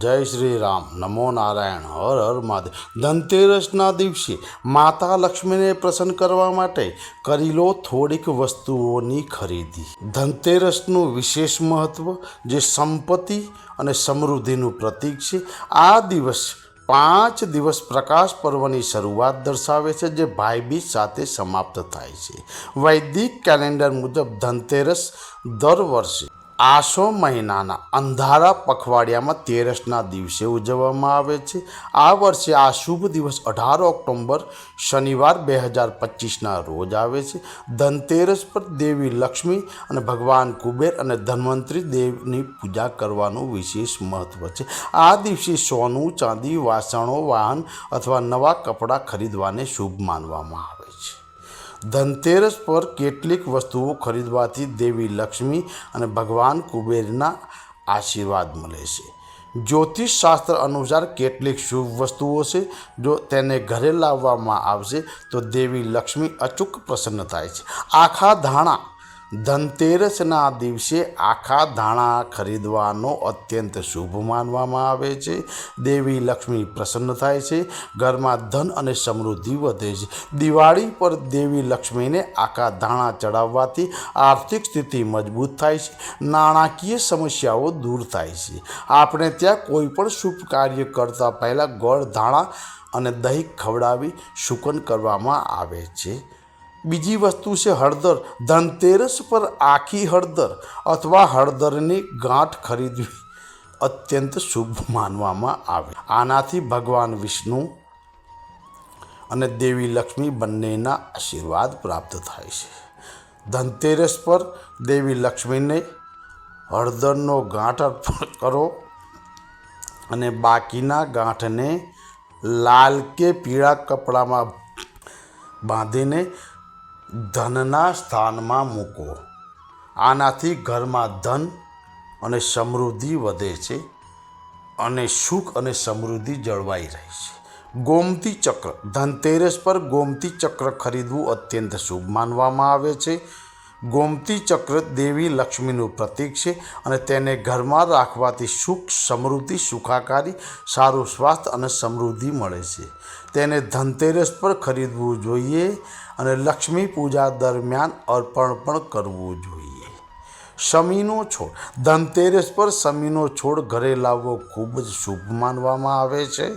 જય શ્રી રામ. નમો નારાયણ. હર હર મહાદેવ. ધનતેરસના દિવસે માતા લક્ષ્મીને પ્રસન્ન કરવા માટે કરી લો થોડીક વસ્તુઓની ખરીદી. ધનતેરસનું વિશેષ મહત્ત્વ જે સંપત્તિ અને સમૃદ્ધિનું પ્રતીક છે, આ દિવસ પાંચ દિવસ પ્રકાશ પર્વની શરૂઆત દર્શાવે છે, જે ભાઈબીજ સાથે સમાપ્ત થાય છે. વૈદિક કેલેન્ડર મુજબ ધનતેરસ દર વર્ષે આસો મહિનાના અંધારા પખવાડિયામાં તેરસના દિવસે ઉજવવામાં આવે છે. આ વર્ષે આ શુભ દિવસ અઢાર ઓક્ટોબર શનિવાર બે હજાર પચીસના રોજ આવે છે. ધનતેરસ પર દેવી લક્ષ્મી અને ભગવાન કુબેર અને ધન્વંતરી દેવની પૂજા કરવાનું વિશેષ મહત્ત્વ છે. આ દિવસે સોનું, ચાંદી, વાસણો, વાહન અથવા નવા કપડાં ખરીદવાને શુભ માનવામાં આવે છે. ધનતેરસ પર કેટલીક વસ્તુઓ ખરીદવાથી દેવી લક્ષ્મી અને ભગવાન કુબેરના આશીર્વાદ મળે છે. જ્યોતિષ શાસ્ત્ર અનુસાર કેટલીક શુભ વસ્તુઓ છે, જો તેને ઘરે લાવવામાં આવશે તો દેવી લક્ષ્મી અચૂક પ્રસન્ન થાય છે. આખા ધાણા ધનતેરસના દિવસે આખા ધાણા ખરીદવાનો અત્યંત શુભ માનવામાં આવે છે. દેવી લક્ષ્મી પ્રસન્ન થાય છે. ઘરમાં ધન અને સમૃદ્ધિ વધે છે. દિવાળી પર દેવી લક્ષ્મીને આખા ધાણા ચડાવવાથી આર્થિક સ્થિતિ મજબૂત થાય છે. નાણાકીય સમસ્યાઓ દૂર થાય છે. આપણે ત્યાં કોઈ પણ શુભ કાર્ય કરતાં પહેલાં ગોળ ધાણા અને દહીં ખવડાવી શુકન કરવામાં આવે છે. બીજી વસ્તુ છે હળદર. ધનતેરસ પર આખી હળદર અથવા હળદરની ગાંઠ ખરીદવી અત્યંત શુભ માનવામાં આવે. આનાથી ભગવાન વિષ્ણુ અને દેવી લક્ષ્મી બંનેના આશીર્વાદ પ્રાપ્ત થાય છે. ધનતેરસ પર દેવી લક્ષ્મીને હળદરનો ગાંઠ અર્પણ કરો અને બાકીના ગાંઠને લાલ કે પીળા કપડામાં બાંધીને ધનના સ્થાનમાં મૂકો. આનાથી ઘરમાં ધન અને સમૃદ્ધિ વધે છે અને સુખ અને સમૃદ્ધિ જળવાઈ રહે છે. ગોમતી ચક્ર, ધનતેરસ પર ગોમતી ચક્ર ખરીદવું અત્યંત શુભ માનવામાં આવે છે. ગોમતી ચક્ર દેવી લક્ષ્મીનું પ્રતીક છે અને તેને ઘરમાં રાખવાથી સુખ, સમૃદ્ધિ, સુખાકારી, સારું સ્વાસ્થ્ય અને સમૃદ્ધિ મળે છે. તેને ધનતેરસ પર ખરીદવું જોઈએ અને લક્ષ્મી પૂજા દરમિયાન અર્પણ પણ કરવું જોઈએ. શમીનો છોડ. ધનતેરસ પર શમીનો છોડ ઘરે લાવવો ખૂબ જ શુભ માનવામાં આવે છે.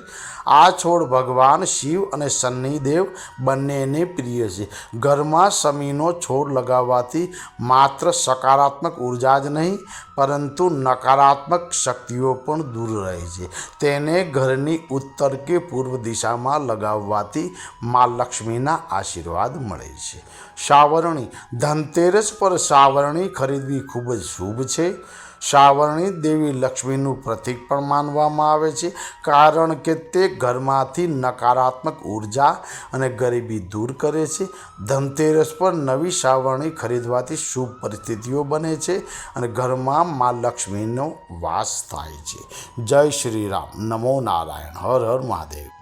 આ છોડ ભગવાન શિવ અને શનિદેવ બંનેને પ્રિય છે. ઘરમાં શમીનો છોડ લગાવવાથી માત્ર સકારાત્મક ઊર્જા જ નહીં, પરંતુ નકારાત્મક શક્તિઓ પણ દૂર રહે છે. તેને ઘરની ઉત્તર કે પૂર્વ દિશામાં લગાવવાથી મા લક્ષ્મીના આશીર્વાદ મળે છે. સાવરણી, ધનતેરસ પર સાવરણી ખરીદવી ખૂબ જ શુભ છે. સાવરણી દેવી લક્ષ્મીનું પ્રતીક પણ માનવામાં આવે છે, કારણ કે તે ઘરમાંથી નકારાત્મક ઊર્જા અને ગરીબી દૂર કરે છે. ધનતેરસ પર નવી સાવરણી ખરીદવાથી શુભ પરિસ્થિતિઓ બને છે અને ઘરમાં મા લક્ષ્મીનો વાસ થાય છે. જય શ્રી રામ. નમો નારાયણ. હર હર મહાદેવ.